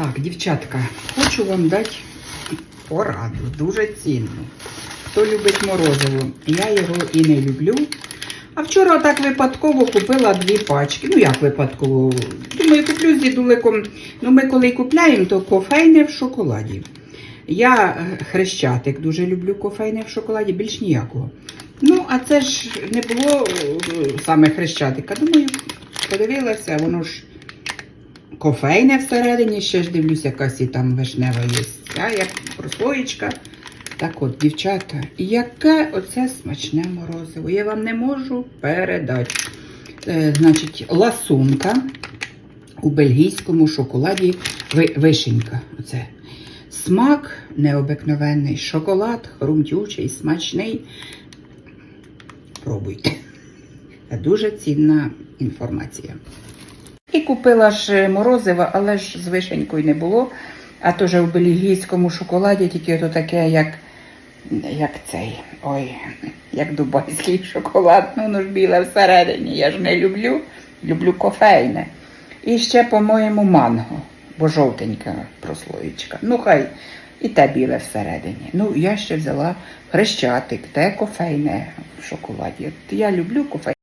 Так, дівчатка, хочу вам дати пораду, дуже цінну. Хто любить морозиво, я його і не люблю. А вчора так випадково купила дві пачки. Ну як випадково? Думаю, куплю з дідуликом. Ну ми коли купляємо, то кофейне в шоколаді. Я е, хрещатик дуже люблю кофейне в шоколаді, більш ніякого. Ну, а це ж не було е, саме хрещатика. Думаю, подивилася, воно ж кофейне всередині, ще ж дивлюся, якась і там вишнева є. А як прослоєчка. Так от, дівчата, яке оце смачне морозиво. Я вам не можу передати. Е, значить, ласунка у бельгійському шоколаді ви- вишенька. Оце. Смак необикновенний, шоколад хрумтючий, смачний. Пробуйте. Дуже цінна інформація. І купила ж морозиво, але ж з вишенькою не було. А то ж у бельгійському шоколаді тільки то таке, як, як цей, ой, як дубайський шоколад. Ну, воно ж біле всередині. Я ж не люблю, люблю кофейне. І ще, по-моєму, манго, бо жовтенька прослоєчка. Ну, хай і те біле всередині. Ну, я ще взяла хрещатик, те кофейне в шоколаді. От я люблю кофейне.